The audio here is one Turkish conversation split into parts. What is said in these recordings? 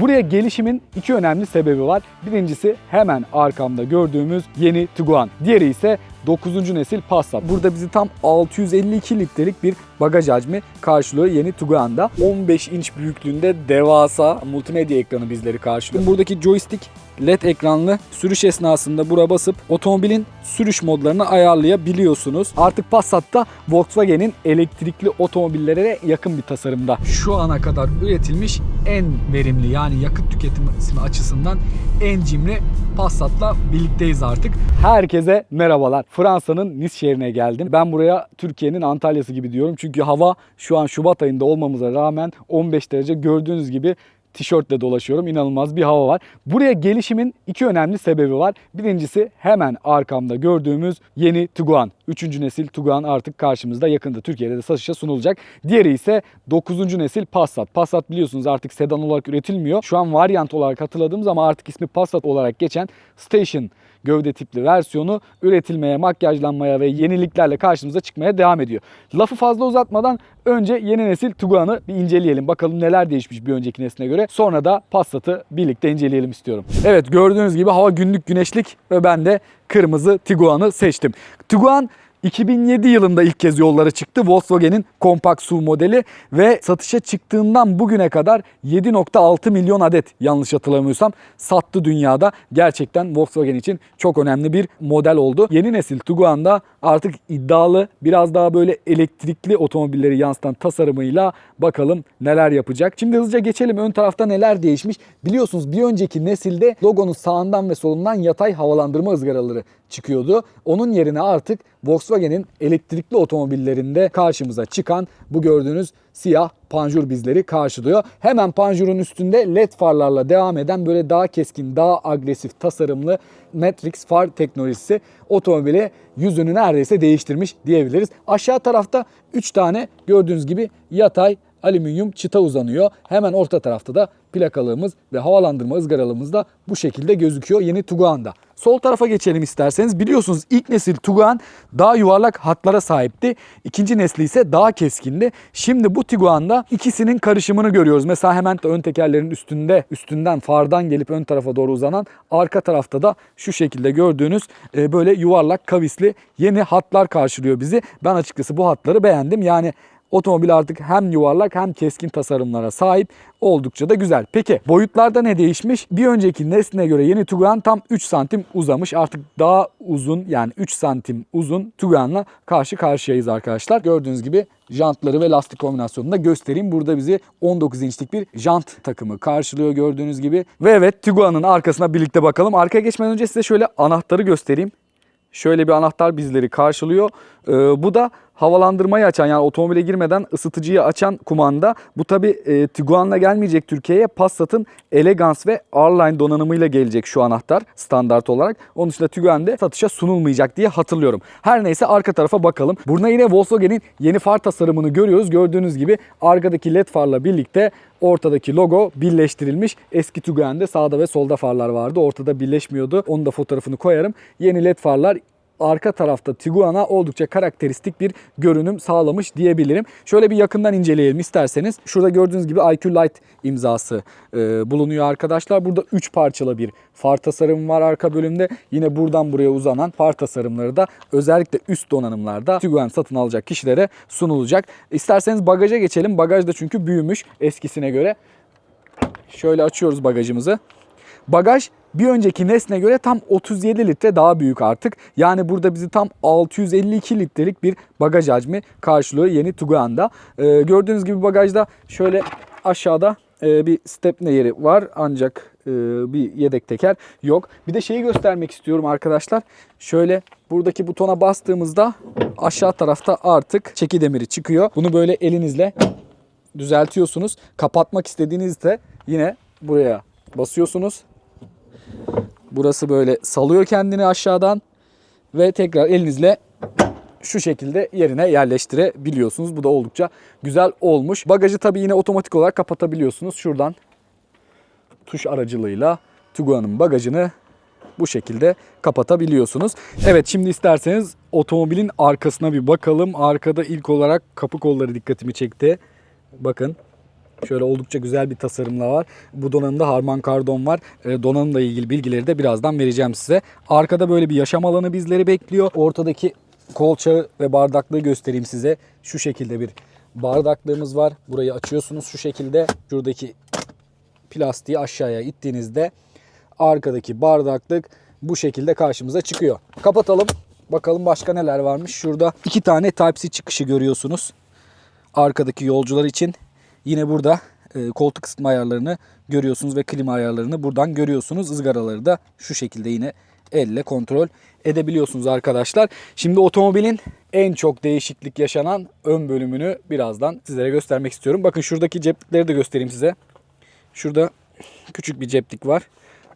Buraya gelişimin iki önemli sebebi var. Birincisi hemen arkamda gördüğümüz yeni Tiguan. Diğeri ise 9. nesil Passat. Burada bizi tam 652 litrelik bir bagaj hacmi karşılıyor yeni Tiguan'da. 15 inç büyüklüğünde devasa multimedya ekranı bizleri karşılıyor. Buradaki joystick LED ekranlı sürüş esnasında bura basıp otomobilin sürüş modlarını ayarlayabiliyorsunuz. Artık Passat'ta Volkswagen'in elektrikli otomobillere yakın bir tasarımda. Şu ana kadar üretilmiş en verimli yani yakıt tüketimi açısından en cimri Passat'la birlikteyiz artık. Herkese merhabalar. Fransa'nın Nice şehrine geldim. Ben buraya Türkiye'nin Antalya'sı gibi diyorum. Çünkü hava şu an Şubat ayında olmamıza rağmen 15 derece gördüğünüz gibi tişörtle dolaşıyorum. İnanılmaz bir hava var. Buraya gelişimin iki önemli sebebi var. Birincisi hemen arkamda gördüğümüz yeni Tiguan. Üçüncü nesil Tiguan artık karşımızda yakında Türkiye'de de satışa sunulacak. Diğeri ise 9. nesil Passat. Passat biliyorsunuz artık sedan olarak üretilmiyor. Şu an varyant olarak hatırladığımız ama artık ismi Passat olarak geçen Station gövde tipli versiyonu üretilmeye, makyajlanmaya ve yeniliklerle karşımıza çıkmaya devam ediyor. Lafı fazla uzatmadan önce yeni nesil Tiguan'ı bir inceleyelim. Bakalım neler değişmiş bir önceki nesline göre. Sonra da Passat'ı birlikte inceleyelim istiyorum. Evet gördüğünüz gibi hava günlük güneşlik ve ben de kırmızı Tiguan'ı seçtim. Tiguan 2007 yılında ilk kez yollara çıktı Volkswagen'in kompakt SUV modeli ve satışa çıktığından bugüne kadar 7.6 milyon adet yanlış hatırlamıyorsam sattı dünyada. Gerçekten Volkswagen için çok önemli bir model oldu. Yeni nesil Tiguan'da artık iddialı biraz daha böyle elektrikli otomobilleri yansıtan tasarımıyla bakalım neler yapacak. Şimdi hızlıca geçelim ön tarafta neler değişmiş. Biliyorsunuz bir önceki nesilde logonun sağından ve solundan yatay havalandırma ızgaraları çıkıyordu. Onun yerine artık Volkswagen'in elektrikli otomobillerinde karşımıza çıkan bu gördüğünüz siyah panjur bizleri karşılıyor. Hemen panjurun üstünde led farlarla devam eden böyle daha keskin, daha agresif tasarımlı Matrix far teknolojisi otomobili yüzünü neredeyse değiştirmiş diyebiliriz. Aşağı tarafta 3 tane gördüğünüz gibi yatay alüminyum çıta uzanıyor. Hemen orta tarafta da plakalığımız ve havalandırma ızgaralığımız da bu şekilde gözüküyor yeni Tiguan'da. Sol tarafa geçelim isterseniz. Biliyorsunuz ilk nesil Tiguan daha yuvarlak hatlara sahipti. İkinci nesli ise daha keskindi. Şimdi bu Tiguan'da ikisinin karışımını görüyoruz. Mesela hemen ön tekerlerin üstünde, üstünden fardan gelip ön tarafa doğru uzanan, arka tarafta da şu şekilde gördüğünüz e, böyle yuvarlak kavisli yeni hatlar karşılıyor bizi. Ben açıkçası bu hatları beğendim. Yani Otomobil artık hem yuvarlak hem keskin tasarımlara sahip. Oldukça da güzel. Peki boyutlarda ne değişmiş? Bir önceki nesline göre yeni Tiguan tam 3 santim uzamış. Artık daha uzun yani 3 santim uzun Tiguan'la karşı karşıyayız arkadaşlar. Gördüğünüz gibi jantları ve lastik kombinasyonunu da göstereyim. Burada bizi 19 inçlik bir jant takımı karşılıyor gördüğünüz gibi. Ve evet Tiguan'ın arkasına birlikte bakalım. Arkaya geçmeden önce size şöyle anahtarı göstereyim. Şöyle bir anahtar bizleri karşılıyor. Ee, bu da havalandırmayı açan yani otomobile girmeden ısıtıcıyı açan kumanda. Bu tabi e, Tiguan'la gelmeyecek Türkiye'ye. Passat'ın Elegance ve R-Line donanımıyla gelecek şu anahtar standart olarak. Onun dışında Tiguan'de satışa sunulmayacak diye hatırlıyorum. Her neyse arka tarafa bakalım. Burada yine Volkswagen'in yeni far tasarımını görüyoruz. Gördüğünüz gibi arkadaki led farla birlikte ortadaki logo birleştirilmiş. Eski Tiguan'de sağda ve solda farlar vardı. Ortada birleşmiyordu. Onun da fotoğrafını koyarım. Yeni led farlar arka tarafta Tiguan'a oldukça karakteristik bir görünüm sağlamış diyebilirim. Şöyle bir yakından inceleyelim isterseniz. Şurada gördüğünüz gibi IQ Light imzası e, bulunuyor arkadaşlar. Burada 3 parçalı bir far tasarımı var arka bölümde. Yine buradan buraya uzanan far tasarımları da özellikle üst donanımlarda Tiguan satın alacak kişilere sunulacak. İsterseniz bagaja geçelim. Bagaj da çünkü büyümüş eskisine göre. Şöyle açıyoruz bagajımızı. Bagaj bir önceki nesne göre tam 37 litre daha büyük artık. Yani burada bizi tam 652 litrelik bir bagaj hacmi karşılıyor yeni Tiguan'da. Ee, gördüğünüz gibi bagajda şöyle aşağıda e, bir stepne yeri var ancak e, bir yedek teker yok. Bir de şeyi göstermek istiyorum arkadaşlar. Şöyle buradaki butona bastığımızda aşağı tarafta artık çeki demiri çıkıyor. Bunu böyle elinizle düzeltiyorsunuz. Kapatmak istediğinizde yine buraya basıyorsunuz. Burası böyle salıyor kendini aşağıdan ve tekrar elinizle şu şekilde yerine yerleştirebiliyorsunuz. Bu da oldukça güzel olmuş. Bagajı tabii yine otomatik olarak kapatabiliyorsunuz. Şuradan tuş aracılığıyla Tiguan'ın bagajını bu şekilde kapatabiliyorsunuz. Evet şimdi isterseniz otomobilin arkasına bir bakalım. Arkada ilk olarak kapı kolları dikkatimi çekti. Bakın Şöyle oldukça güzel bir tasarımla var. Bu donanımda Harman Kardon var. E, donanımla ilgili bilgileri de birazdan vereceğim size. Arkada böyle bir yaşam alanı bizleri bekliyor. Ortadaki kolçağı ve bardaklığı göstereyim size. Şu şekilde bir bardaklığımız var. Burayı açıyorsunuz şu şekilde. Şuradaki plastiği aşağıya ittiğinizde arkadaki bardaklık bu şekilde karşımıza çıkıyor. Kapatalım. Bakalım başka neler varmış. Şurada iki tane Type-C çıkışı görüyorsunuz. Arkadaki yolcular için. Yine burada e, koltuk ısıtma ayarlarını görüyorsunuz ve klima ayarlarını buradan görüyorsunuz. Izgaraları da şu şekilde yine elle kontrol edebiliyorsunuz arkadaşlar. Şimdi otomobilin en çok değişiklik yaşanan ön bölümünü birazdan sizlere göstermek istiyorum. Bakın şuradaki ceplikleri de göstereyim size. Şurada küçük bir ceplik var.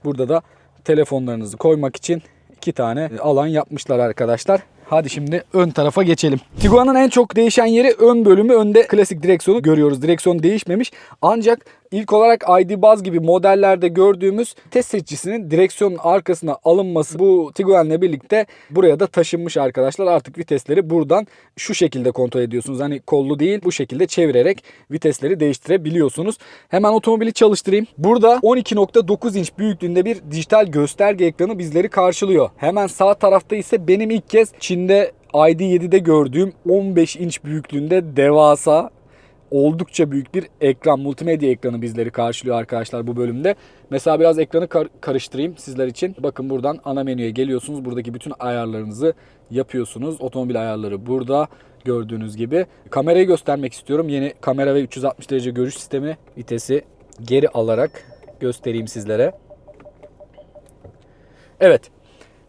Burada da telefonlarınızı koymak için iki tane alan yapmışlar arkadaşlar. Hadi şimdi ön tarafa geçelim. Tiguan'ın en çok değişen yeri ön bölümü. Önde klasik direksiyonu görüyoruz. Direksiyon değişmemiş. Ancak ilk olarak ID Buzz gibi modellerde gördüğümüz test seçicisinin direksiyonun arkasına alınması bu Tiguan'la birlikte buraya da taşınmış arkadaşlar. Artık vitesleri buradan şu şekilde kontrol ediyorsunuz. Hani kollu değil bu şekilde çevirerek vitesleri değiştirebiliyorsunuz. Hemen otomobili çalıştırayım. Burada 12.9 inç büyüklüğünde bir dijital gösterge ekranı bizleri karşılıyor. Hemen sağ tarafta ise benim ilk kez Çin'de ID7'de gördüğüm 15 inç büyüklüğünde devasa oldukça büyük bir ekran, multimedya ekranı bizleri karşılıyor arkadaşlar bu bölümde. Mesela biraz ekranı kar- karıştırayım sizler için. Bakın buradan ana menüye geliyorsunuz. Buradaki bütün ayarlarınızı yapıyorsunuz. Otomobil ayarları burada gördüğünüz gibi. Kamerayı göstermek istiyorum. Yeni kamera ve 360 derece görüş sistemi vitesi geri alarak göstereyim sizlere. Evet.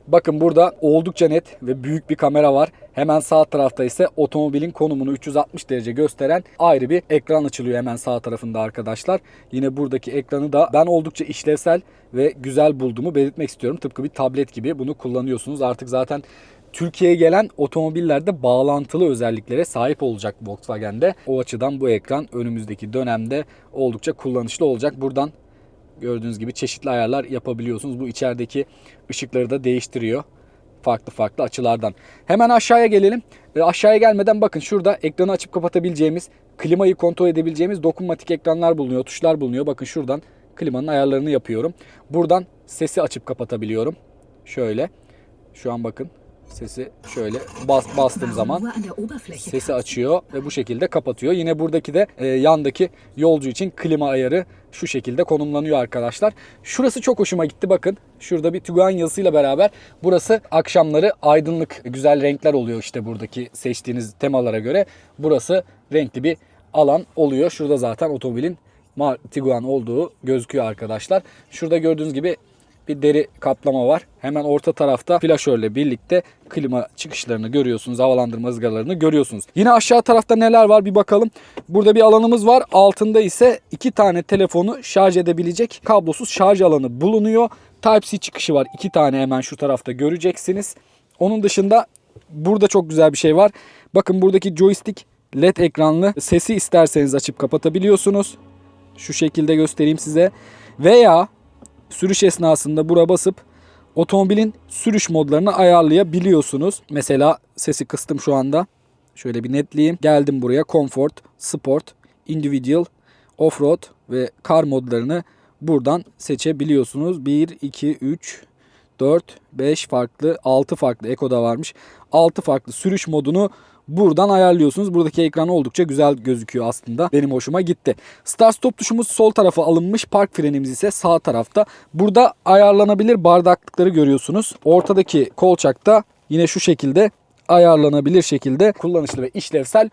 Bakın burada oldukça net ve büyük bir kamera var. Hemen sağ tarafta ise otomobilin konumunu 360 derece gösteren ayrı bir ekran açılıyor hemen sağ tarafında arkadaşlar. Yine buradaki ekranı da ben oldukça işlevsel ve güzel bulduğumu belirtmek istiyorum. Tıpkı bir tablet gibi bunu kullanıyorsunuz. Artık zaten Türkiye'ye gelen otomobillerde bağlantılı özelliklere sahip olacak Volkswagen'de. O açıdan bu ekran önümüzdeki dönemde oldukça kullanışlı olacak. Buradan Gördüğünüz gibi çeşitli ayarlar yapabiliyorsunuz. Bu içerideki ışıkları da değiştiriyor. Farklı farklı açılardan. Hemen aşağıya gelelim. Ve aşağıya gelmeden bakın şurada ekranı açıp kapatabileceğimiz, klimayı kontrol edebileceğimiz dokunmatik ekranlar bulunuyor, tuşlar bulunuyor. Bakın şuradan klimanın ayarlarını yapıyorum. Buradan sesi açıp kapatabiliyorum. Şöyle. Şu an bakın sesi şöyle bas, bastığım zaman sesi açıyor ve bu şekilde kapatıyor. Yine buradaki de e, yandaki yolcu için klima ayarı şu şekilde konumlanıyor arkadaşlar. Şurası çok hoşuma gitti bakın. Şurada bir Tiguan yazısıyla beraber burası akşamları aydınlık güzel renkler oluyor işte buradaki seçtiğiniz temalara göre. Burası renkli bir alan oluyor. Şurada zaten otomobilin Tiguan olduğu gözüküyor arkadaşlar. Şurada gördüğünüz gibi bir deri kaplama var. Hemen orta tarafta flaşörle birlikte klima çıkışlarını görüyorsunuz. Havalandırma ızgaralarını görüyorsunuz. Yine aşağı tarafta neler var bir bakalım. Burada bir alanımız var. Altında ise iki tane telefonu şarj edebilecek kablosuz şarj alanı bulunuyor. Type-C çıkışı var. iki tane hemen şu tarafta göreceksiniz. Onun dışında burada çok güzel bir şey var. Bakın buradaki joystick LED ekranlı. Sesi isterseniz açıp kapatabiliyorsunuz. Şu şekilde göstereyim size. Veya sürüş esnasında bura basıp otomobilin sürüş modlarını ayarlayabiliyorsunuz. Mesela sesi kıstım şu anda. Şöyle bir netleyeyim. Geldim buraya Comfort, Sport, Individual, Offroad ve Car modlarını buradan seçebiliyorsunuz. 1, 2, 3, 4, 5 farklı, 6 farklı Eko'da varmış. 6 farklı sürüş modunu buradan ayarlıyorsunuz. Buradaki ekran oldukça güzel gözüküyor aslında. Benim hoşuma gitti. Start stop tuşumuz sol tarafa alınmış. Park frenimiz ise sağ tarafta. Burada ayarlanabilir bardaklıkları görüyorsunuz. Ortadaki kolçakta yine şu şekilde ayarlanabilir şekilde kullanışlı ve işlevsel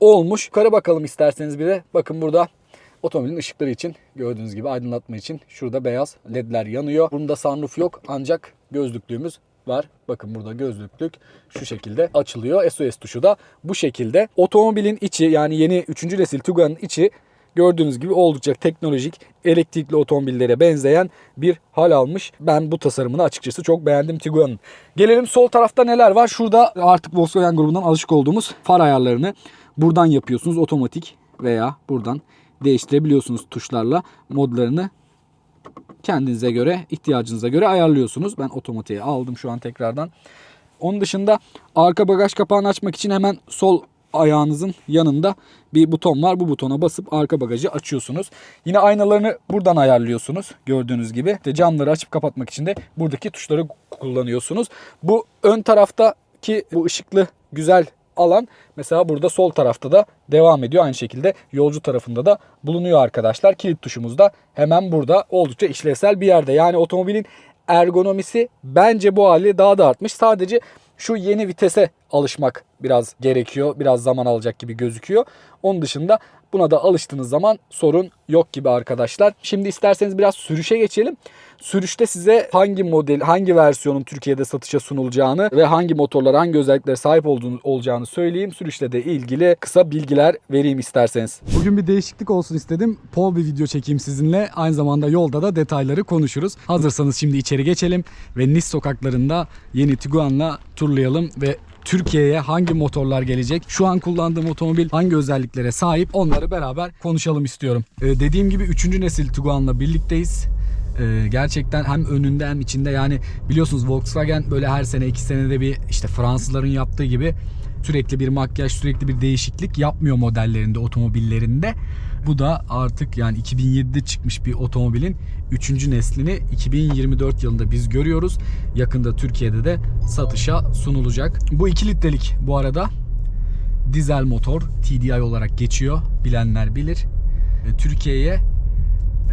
olmuş. Yukarı bakalım isterseniz bir de. Bakın burada Otomobilin ışıkları için gördüğünüz gibi aydınlatma için şurada beyaz ledler yanıyor. Bunda sunroof yok ancak gözlüklüğümüz var. Bakın burada gözlüklük şu şekilde açılıyor. SOS tuşu da bu şekilde. Otomobilin içi yani yeni 3. nesil Tiguan'ın içi gördüğünüz gibi oldukça teknolojik, elektrikli otomobillere benzeyen bir hal almış. Ben bu tasarımını açıkçası çok beğendim Tiguan'ın. Gelelim sol tarafta neler var? Şurada artık Volkswagen grubundan alışık olduğumuz far ayarlarını buradan yapıyorsunuz otomatik veya buradan değiştirebiliyorsunuz tuşlarla modlarını kendinize göre, ihtiyacınıza göre ayarlıyorsunuz. Ben otomatiğe aldım şu an tekrardan. Onun dışında arka bagaj kapağını açmak için hemen sol ayağınızın yanında bir buton var. Bu butona basıp arka bagajı açıyorsunuz. Yine aynalarını buradan ayarlıyorsunuz gördüğünüz gibi. İşte camları açıp kapatmak için de buradaki tuşları kullanıyorsunuz. Bu ön taraftaki bu ışıklı güzel alan mesela burada sol tarafta da devam ediyor. Aynı şekilde yolcu tarafında da bulunuyor arkadaşlar. Kilit tuşumuz da hemen burada oldukça işlevsel bir yerde. Yani otomobilin ergonomisi bence bu hali daha da artmış. Sadece şu yeni vitese alışmak biraz gerekiyor. Biraz zaman alacak gibi gözüküyor. Onun dışında buna da alıştığınız zaman sorun yok gibi arkadaşlar. Şimdi isterseniz biraz sürüşe geçelim. Sürüşte size hangi model, hangi versiyonun Türkiye'de satışa sunulacağını ve hangi motorlar, hangi özelliklere sahip olduğunu, olacağını söyleyeyim. Sürüşle de ilgili kısa bilgiler vereyim isterseniz. Bugün bir değişiklik olsun istedim. Pol bir video çekeyim sizinle. Aynı zamanda yolda da detayları konuşuruz. Hazırsanız şimdi içeri geçelim ve Nice sokaklarında yeni Tiguan'la turlayalım ve Türkiye'ye hangi motorlar gelecek? Şu an kullandığım otomobil hangi özelliklere sahip? Onları beraber konuşalım istiyorum. Ee, dediğim gibi 3. nesil Tiguan'la birlikteyiz. Ee, gerçekten hem önünde hem içinde yani biliyorsunuz Volkswagen böyle her sene iki senede bir işte Fransızların yaptığı gibi sürekli bir makyaj sürekli bir değişiklik yapmıyor modellerinde otomobillerinde. Bu da artık yani 2007'de çıkmış bir otomobilin 3. neslini 2024 yılında biz görüyoruz. Yakında Türkiye'de de satışa sunulacak. Bu 2 litrelik bu arada dizel motor TDI olarak geçiyor. Bilenler bilir. Türkiye'ye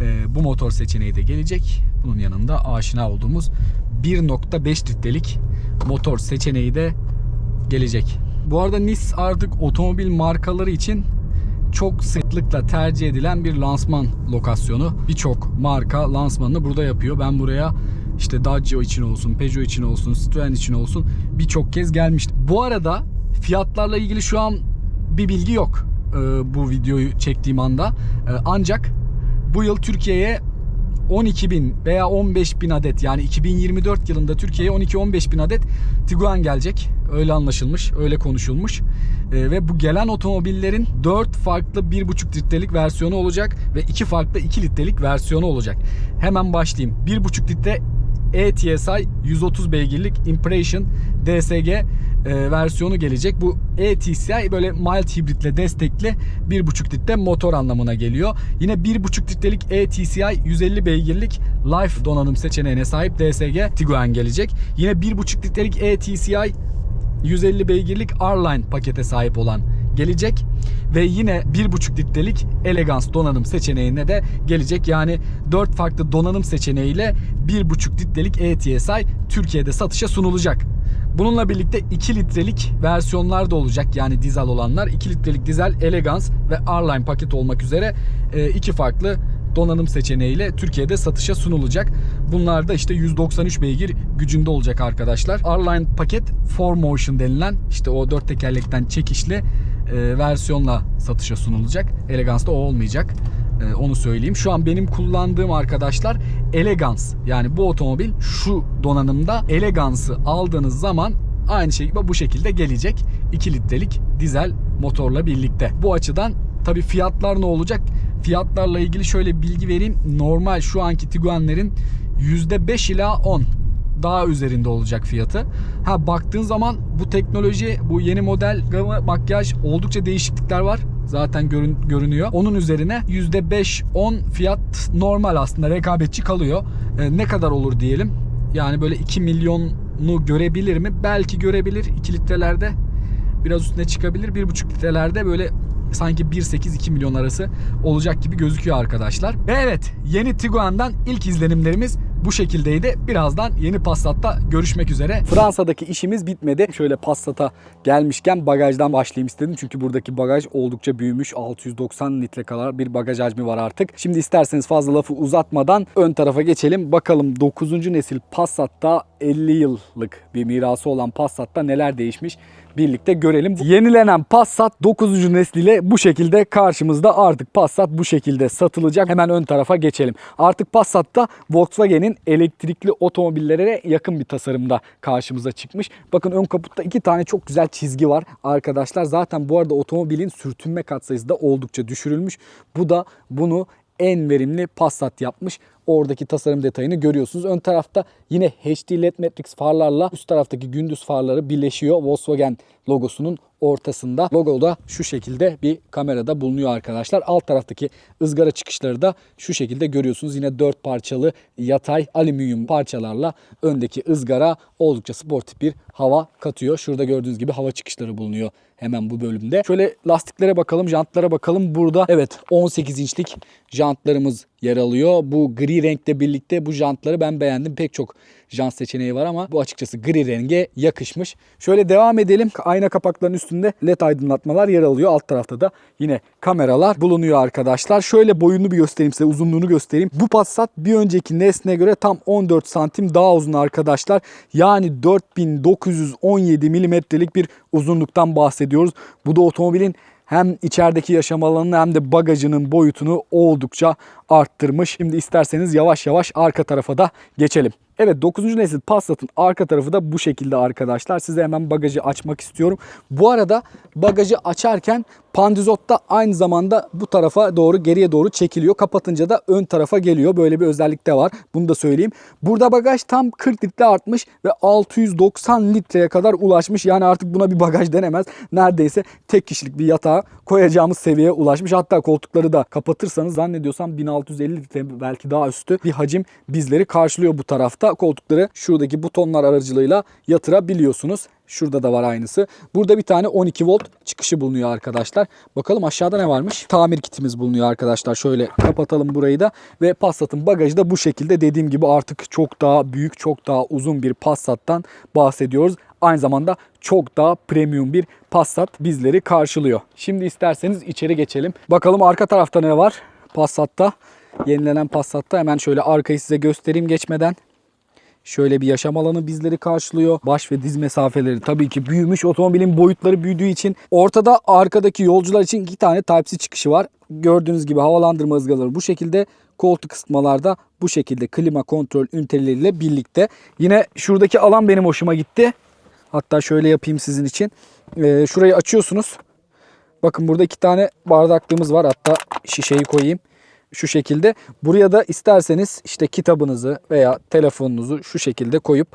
e, bu motor seçeneği de gelecek. Bunun yanında aşina olduğumuz 1.5 litrelik motor seçeneği de gelecek. Bu arada Nice artık otomobil markaları için çok sıklıkla tercih edilen bir lansman lokasyonu. Birçok marka lansmanını burada yapıyor. Ben buraya işte Dacia için olsun, Peugeot için olsun, Citroen için olsun birçok kez gelmiştim. Bu arada fiyatlarla ilgili şu an bir bilgi yok e, bu videoyu çektiğim anda. E, ancak bu yıl Türkiye'ye 12 bin veya 15 bin adet yani 2024 yılında Türkiye'ye 12-15 bin adet Tiguan gelecek. Öyle anlaşılmış, öyle konuşulmuş. Ee, ve bu gelen otomobillerin 4 farklı 1.5 litrelik versiyonu olacak ve 2 farklı 2 litrelik versiyonu olacak. Hemen başlayayım. 1.5 litre E-TSI 130 beygirlik Impression DSG e, versiyonu gelecek. Bu E-TSI böyle mild hibritle destekli 1.5 litre motor anlamına geliyor. Yine 1.5 litrelik E-TSI 150 beygirlik Life donanım seçeneğine sahip DSG Tiguan gelecek. Yine 1.5 litrelik E-TSI 150 beygirlik R-Line pakete sahip olan gelecek ve yine 1.5 litrelik Elegance donanım seçeneğine de gelecek. Yani 4 farklı donanım seçeneğiyle 1.5 litrelik E-TSI Türkiye'de satışa sunulacak. Bununla birlikte 2 litrelik versiyonlar da olacak yani dizel olanlar. 2 litrelik dizel Elegance ve R-Line paket olmak üzere e, iki farklı donanım seçeneğiyle Türkiye'de satışa sunulacak. Bunlar da işte 193 beygir gücünde olacak arkadaşlar. R-Line paket 4Motion denilen işte o dört tekerlekten çekişli e, versiyonla satışa sunulacak. Elegance'da o olmayacak. E, onu söyleyeyim. Şu an benim kullandığım arkadaşlar Elegance. Yani bu otomobil şu donanımda Elegance'ı aldığınız zaman aynı şekilde bu şekilde gelecek. 2 litrelik dizel motorla birlikte. Bu açıdan tabii fiyatlar ne olacak? Fiyatlarla ilgili şöyle bilgi vereyim. Normal şu anki Tiguan'lerin %5 ila 10 daha üzerinde olacak fiyatı. Ha baktığın zaman bu teknoloji, bu yeni model gamı makyaj oldukça değişiklikler var. Zaten görün, görünüyor. Onun üzerine %5-10 fiyat normal aslında rekabetçi kalıyor. Ee, ne kadar olur diyelim. Yani böyle 2 milyonu görebilir mi? Belki görebilir 2 litrelerde. Biraz üstüne çıkabilir. 1,5 litrelerde böyle sanki 1.8-2 milyon arası olacak gibi gözüküyor arkadaşlar. Ve evet yeni Tiguan'dan ilk izlenimlerimiz bu şekildeydi. Birazdan yeni Passat'ta görüşmek üzere. Fransa'daki işimiz bitmedi. Şöyle Passat'a gelmişken bagajdan başlayayım istedim. Çünkü buradaki bagaj oldukça büyümüş. 690 litre kadar bir bagaj hacmi var artık. Şimdi isterseniz fazla lafı uzatmadan ön tarafa geçelim. Bakalım 9. nesil Passat'ta 50 yıllık bir mirası olan Passat'ta neler değişmiş birlikte görelim. Yenilenen Passat 9. nesliyle bu şekilde karşımızda artık Passat bu şekilde satılacak. Hemen ön tarafa geçelim. Artık Passat'ta Volkswagen'in elektrikli otomobillere yakın bir tasarımda karşımıza çıkmış. Bakın ön kaputta iki tane çok güzel çizgi var arkadaşlar. Zaten bu arada otomobilin sürtünme katsayısı da oldukça düşürülmüş. Bu da bunu en verimli Passat yapmış. Oradaki tasarım detayını görüyorsunuz. Ön tarafta yine HD LED Matrix farlarla üst taraftaki gündüz farları birleşiyor. Volkswagen logosunun ortasında. Logo da şu şekilde bir kamerada bulunuyor arkadaşlar. Alt taraftaki ızgara çıkışları da şu şekilde görüyorsunuz. Yine 4 parçalı yatay alüminyum parçalarla öndeki ızgara oldukça sportif bir hava katıyor. Şurada gördüğünüz gibi hava çıkışları bulunuyor hemen bu bölümde. Şöyle lastiklere bakalım, jantlara bakalım. Burada evet 18 inçlik jantlarımız yer alıyor. Bu gri renkle birlikte bu jantları ben beğendim. Pek çok jant seçeneği var ama bu açıkçası gri renge yakışmış. Şöyle devam edelim. Ayna kapaklarının üstünde led aydınlatmalar yer alıyor. Alt tarafta da yine kameralar bulunuyor arkadaşlar. Şöyle boyunu bir göstereyim size, uzunluğunu göstereyim. Bu Passat bir önceki nesne göre tam 14 santim daha uzun arkadaşlar. Yani 4917 milimetrelik bir uzunluktan bahsediyoruz. Bu da otomobilin hem içerideki yaşam alanını hem de bagajının boyutunu oldukça arttırmış. Şimdi isterseniz yavaş yavaş arka tarafa da geçelim. Evet 9. nesil Passat'ın arka tarafı da bu şekilde arkadaşlar. Size hemen bagajı açmak istiyorum. Bu arada bagajı açarken pandizot da aynı zamanda bu tarafa doğru geriye doğru çekiliyor. Kapatınca da ön tarafa geliyor. Böyle bir özellik de var. Bunu da söyleyeyim. Burada bagaj tam 40 litre artmış ve 690 litreye kadar ulaşmış. Yani artık buna bir bagaj denemez. Neredeyse tek kişilik bir yatağa koyacağımız seviyeye ulaşmış. Hatta koltukları da kapatırsanız zannediyorsam 1650 litre belki daha üstü bir hacim bizleri karşılıyor bu tarafta. Koltukları şuradaki butonlar aracılığıyla yatırabiliyorsunuz. Şurada da var aynısı. Burada bir tane 12 volt çıkışı bulunuyor arkadaşlar. Bakalım aşağıda ne varmış? Tamir kitimiz bulunuyor arkadaşlar. Şöyle kapatalım burayı da. Ve Passat'ın bagajı da bu şekilde. Dediğim gibi artık çok daha büyük, çok daha uzun bir Passat'tan bahsediyoruz. Aynı zamanda çok daha premium bir Passat bizleri karşılıyor. Şimdi isterseniz içeri geçelim. Bakalım arka tarafta ne var? Passat'ta. Yenilenen Passat'ta hemen şöyle arkayı size göstereyim geçmeden. Şöyle bir yaşam alanı bizleri karşılıyor. Baş ve diz mesafeleri tabii ki büyümüş. Otomobilin boyutları büyüdüğü için ortada arkadaki yolcular için iki tane Type-C çıkışı var. Gördüğünüz gibi havalandırma ızgaraları bu şekilde. Koltuk ısıtmalarda bu şekilde klima kontrol üniteleriyle birlikte. Yine şuradaki alan benim hoşuma gitti. Hatta şöyle yapayım sizin için. Ee, şurayı açıyorsunuz. Bakın burada iki tane bardaklığımız var. Hatta şişeyi koyayım şu şekilde. Buraya da isterseniz işte kitabınızı veya telefonunuzu şu şekilde koyup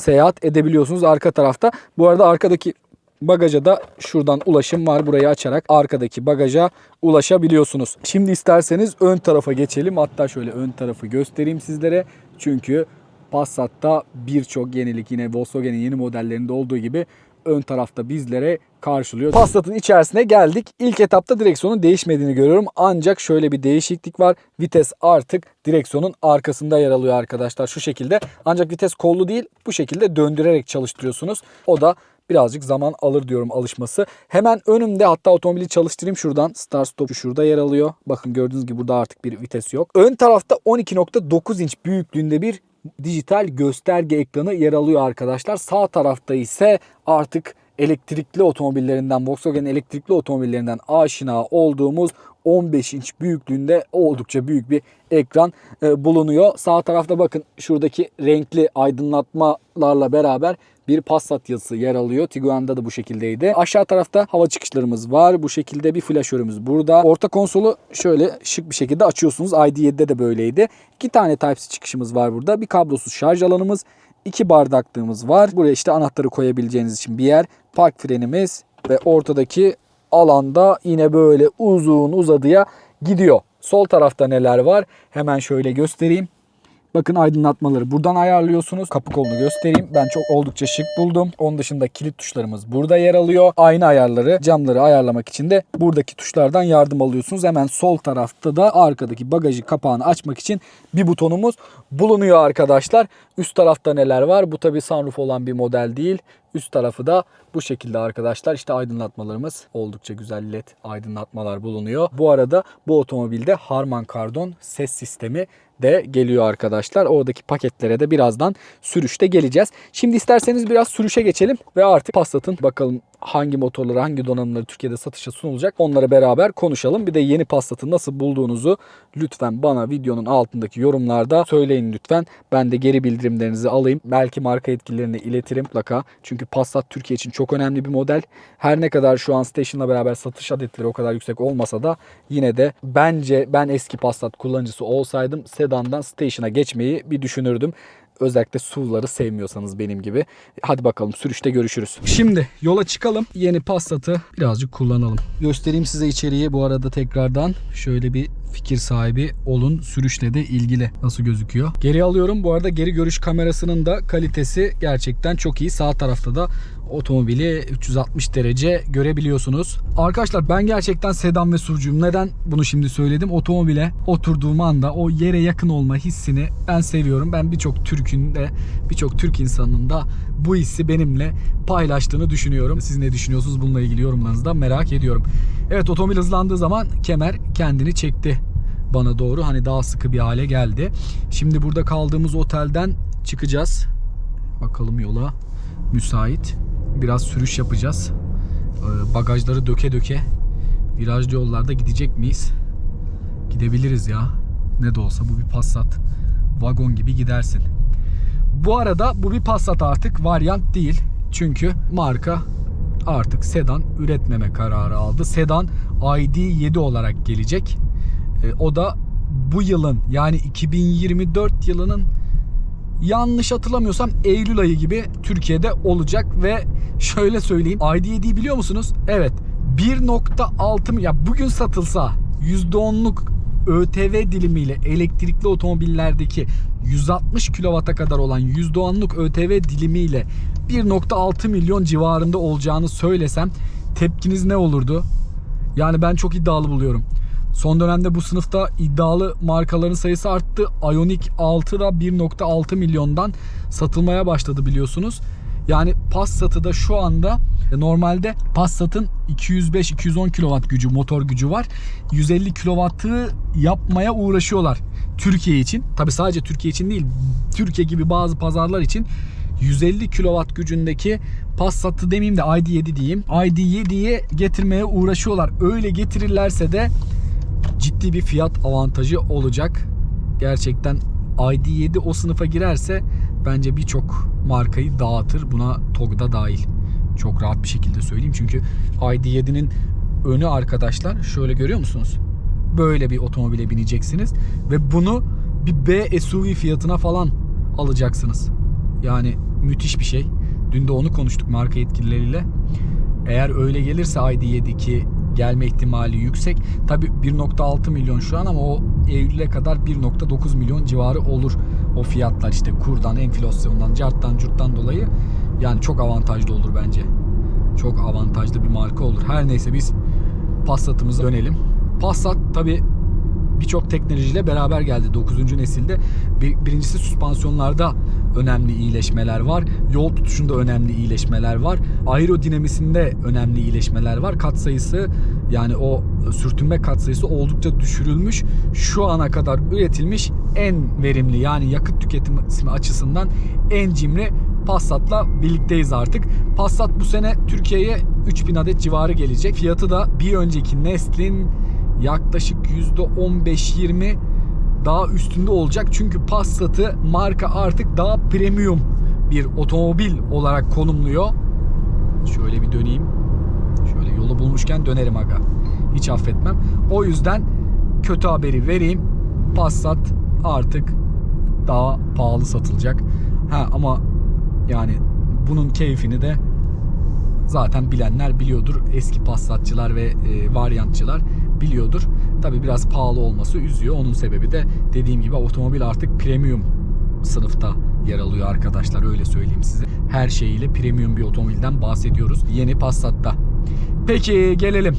seyahat edebiliyorsunuz arka tarafta. Bu arada arkadaki bagaja da şuradan ulaşım var. Burayı açarak arkadaki bagaja ulaşabiliyorsunuz. Şimdi isterseniz ön tarafa geçelim. Hatta şöyle ön tarafı göstereyim sizlere. Çünkü Passat'ta birçok yenilik yine Volkswagen'in yeni modellerinde olduğu gibi ön tarafta bizlere karşılıyor. Passat'ın içerisine geldik. İlk etapta direksiyonun değişmediğini görüyorum. Ancak şöyle bir değişiklik var. Vites artık direksiyonun arkasında yer alıyor arkadaşlar şu şekilde. Ancak vites kollu değil bu şekilde döndürerek çalıştırıyorsunuz. O da birazcık zaman alır diyorum alışması. Hemen önümde hatta otomobili çalıştırayım şuradan. Start stop şurada yer alıyor. Bakın gördüğünüz gibi burada artık bir vites yok. Ön tarafta 12.9 inç büyüklüğünde bir dijital gösterge ekranı yer alıyor arkadaşlar. Sağ tarafta ise artık elektrikli otomobillerinden, Volkswagen elektrikli otomobillerinden aşina olduğumuz 15 inç büyüklüğünde oldukça büyük bir ekran e, bulunuyor. Sağ tarafta bakın şuradaki renkli aydınlatmalarla beraber bir Passat yazısı yer alıyor. Tiguan'da da bu şekildeydi. Aşağı tarafta hava çıkışlarımız var. Bu şekilde bir flaşörümüz burada. Orta konsolu şöyle şık bir şekilde açıyorsunuz. ID7'de de böyleydi. İki tane Type-C çıkışımız var burada. Bir kablosuz şarj alanımız. iki bardaklığımız var. Buraya işte anahtarı koyabileceğiniz için bir yer. Park frenimiz ve ortadaki alanda yine böyle uzun uzadıya gidiyor. Sol tarafta neler var? Hemen şöyle göstereyim. Bakın aydınlatmaları buradan ayarlıyorsunuz. Kapı kolunu göstereyim. Ben çok oldukça şık buldum. Onun dışında kilit tuşlarımız burada yer alıyor. Ayna ayarları, camları ayarlamak için de buradaki tuşlardan yardım alıyorsunuz. Hemen sol tarafta da arkadaki bagajı kapağını açmak için bir butonumuz bulunuyor arkadaşlar. Üst tarafta neler var? Bu tabi sunroof olan bir model değil. Üst tarafı da bu şekilde arkadaşlar. İşte aydınlatmalarımız oldukça güzel led aydınlatmalar bulunuyor. Bu arada bu otomobilde Harman Kardon ses sistemi de geliyor arkadaşlar. Oradaki paketlere de birazdan sürüşte geleceğiz. Şimdi isterseniz biraz sürüşe geçelim ve artık Passat'ın bakalım hangi motorları, hangi donanımları Türkiye'de satışa sunulacak onları beraber konuşalım. Bir de yeni Passat'ı nasıl bulduğunuzu lütfen bana videonun altındaki yorumlarda söyleyin lütfen. Ben de geri bildirimlerinizi alayım. Belki marka yetkililerine iletirim mutlaka. Çünkü Passat Türkiye için çok önemli bir model. Her ne kadar şu an Station'la beraber satış adetleri o kadar yüksek olmasa da yine de bence ben eski Passat kullanıcısı olsaydım sedandan Station'a geçmeyi bir düşünürdüm. Özellikle SUV'ları sevmiyorsanız benim gibi. Hadi bakalım sürüşte görüşürüz. Şimdi yola çıkalım. Yeni Passat'ı birazcık kullanalım. Göstereyim size içeriği bu arada tekrardan. Şöyle bir fikir sahibi olun sürüşle de ilgili nasıl gözüküyor. Geri alıyorum. Bu arada geri görüş kamerasının da kalitesi gerçekten çok iyi. Sağ tarafta da otomobili 360 derece görebiliyorsunuz. Arkadaşlar ben gerçekten sedan ve SUV'cuyum. Neden bunu şimdi söyledim? Otomobile oturduğum anda o yere yakın olma hissini ben seviyorum. Ben birçok Türk'ün de birçok Türk insanının da bu hissi benimle paylaştığını düşünüyorum. Siz ne düşünüyorsunuz bununla ilgili yorumlarınızı da merak ediyorum. Evet otomobil hızlandığı zaman kemer kendini çekti bana doğru. Hani daha sıkı bir hale geldi. Şimdi burada kaldığımız otelden çıkacağız. Bakalım yola müsait. Biraz sürüş yapacağız. Ee, Bagajları döke döke virajlı yollarda gidecek miyiz? Gidebiliriz ya. Ne de olsa bu bir Passat. Vagon gibi gidersin. Bu arada bu bir Passat artık varyant değil. Çünkü marka artık sedan üretmeme kararı aldı. Sedan ID7 olarak gelecek. E, o da bu yılın yani 2024 yılının yanlış hatırlamıyorsam Eylül ayı gibi Türkiye'de olacak ve şöyle söyleyeyim ID7'yi biliyor musunuz? Evet 1.6 ya bugün satılsa %10'luk ÖTV dilimiyle elektrikli otomobillerdeki 160 kW'a kadar olan %10'luk ÖTV dilimiyle 1.6 milyon civarında olacağını söylesem tepkiniz ne olurdu? Yani ben çok iddialı buluyorum. Son dönemde bu sınıfta iddialı markaların sayısı arttı. Ioniq 6 da 1.6 milyondan satılmaya başladı biliyorsunuz. Yani Passat'ı da şu anda e, normalde Passat'ın 205-210 kW gücü, motor gücü var. 150 kW'ı yapmaya uğraşıyorlar Türkiye için. Tabi sadece Türkiye için değil, Türkiye gibi bazı pazarlar için 150 kW gücündeki Passat'ı demeyeyim de ID7 diyeyim. ID7'ye getirmeye uğraşıyorlar. Öyle getirirlerse de ciddi bir fiyat avantajı olacak. Gerçekten ID7 o sınıfa girerse bence birçok markayı dağıtır. Buna TOG da dahil. Çok rahat bir şekilde söyleyeyim. Çünkü ID7'nin önü arkadaşlar şöyle görüyor musunuz? Böyle bir otomobile bineceksiniz ve bunu bir B SUV fiyatına falan alacaksınız. Yani müthiş bir şey. Dün de onu konuştuk marka yetkilileriyle. Eğer öyle gelirse ID7 ki gelme ihtimali yüksek. Tabi 1.6 milyon şu an ama o Eylül'e kadar 1.9 milyon civarı olur o fiyatlar işte kurdan, enflasyondan, carttan, curttan dolayı. Yani çok avantajlı olur bence. Çok avantajlı bir marka olur. Her neyse biz Passat'ımıza dönelim. Passat tabi birçok teknolojiyle beraber geldi 9. nesilde. Bir, birincisi süspansiyonlarda önemli iyileşmeler var. Yol tutuşunda önemli iyileşmeler var. Aerodinamisinde önemli iyileşmeler var. Kat sayısı yani o sürtünme kat sayısı oldukça düşürülmüş. Şu ana kadar üretilmiş en verimli yani yakıt tüketimi açısından en cimri Passat'la birlikteyiz artık. Passat bu sene Türkiye'ye 3000 adet civarı gelecek. Fiyatı da bir önceki neslin yaklaşık %15-20 daha üstünde olacak. Çünkü Passat'ı marka artık daha premium bir otomobil olarak konumluyor. Şöyle bir döneyim. Şöyle yolu bulmuşken dönerim aga. Hiç affetmem. O yüzden kötü haberi vereyim. Passat artık daha pahalı satılacak. Ha ama yani bunun keyfini de zaten bilenler biliyordur. Eski Passatçılar ve e, varyantçılar biliyordur. Tabi biraz pahalı olması üzüyor. Onun sebebi de dediğim gibi otomobil artık premium sınıfta yer alıyor arkadaşlar öyle söyleyeyim size. Her şeyiyle premium bir otomobilden bahsediyoruz. Yeni Passat'ta. Peki gelelim.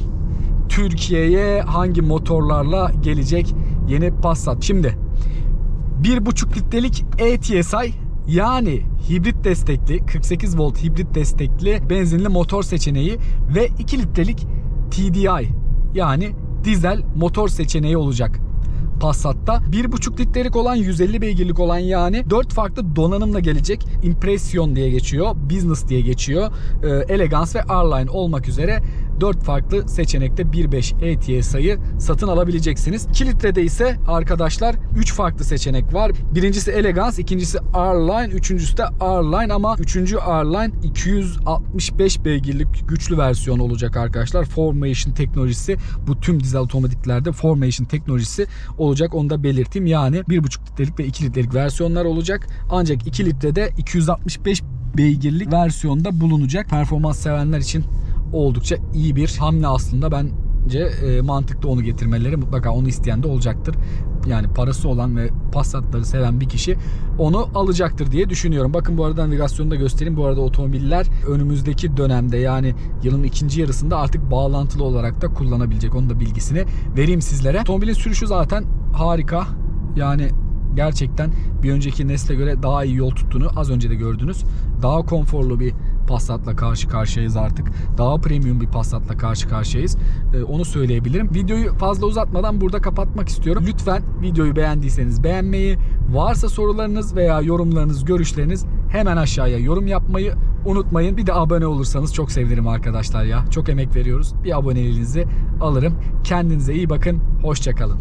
Türkiye'ye hangi motorlarla gelecek yeni Passat? Şimdi 1.5 litrelik E-TSI yani hibrit destekli 48 volt hibrit destekli benzinli motor seçeneği ve 2 litrelik TDI yani dizel motor seçeneği olacak. Passat'ta 1.5 litrelik olan 150 beygirlik olan yani 4 farklı donanımla gelecek. Impression diye geçiyor, Business diye geçiyor, Elegance ve R-Line olmak üzere 4 farklı seçenekte 1.5 ETSI'yi satın alabileceksiniz. 2 litrede ise arkadaşlar 3 farklı seçenek var. Birincisi Elegance, ikincisi R-Line, üçüncüsü de R-Line ama üçüncü R-Line 265 beygirlik güçlü versiyon olacak arkadaşlar. Formation teknolojisi bu tüm dizel otomatiklerde Formation teknolojisi olacak onu da belirteyim. Yani 1.5 litrelik ve 2 litrelik versiyonlar olacak. Ancak 2 litrede 265 beygirlik versiyonda bulunacak. Performans sevenler için oldukça iyi bir hamle aslında. Bence e, mantıklı onu getirmeleri mutlaka onu isteyen de olacaktır. Yani parası olan ve Passat'ları seven bir kişi onu alacaktır diye düşünüyorum. Bakın bu arada navigasyonu da göstereyim. Bu arada otomobiller önümüzdeki dönemde yani yılın ikinci yarısında artık bağlantılı olarak da kullanabilecek. Onun da bilgisini vereyim sizlere. Otomobilin sürüşü zaten harika. Yani gerçekten bir önceki nesle göre daha iyi yol tuttuğunu az önce de gördünüz. Daha konforlu bir Passat'la karşı karşıyayız artık. Daha premium bir Passat'la karşı karşıyayız. Ee, onu söyleyebilirim. Videoyu fazla uzatmadan burada kapatmak istiyorum. Lütfen videoyu beğendiyseniz beğenmeyi, varsa sorularınız veya yorumlarınız, görüşleriniz hemen aşağıya yorum yapmayı unutmayın. Bir de abone olursanız çok sevinirim arkadaşlar ya. Çok emek veriyoruz. Bir aboneliğinizi alırım. Kendinize iyi bakın. Hoşçakalın.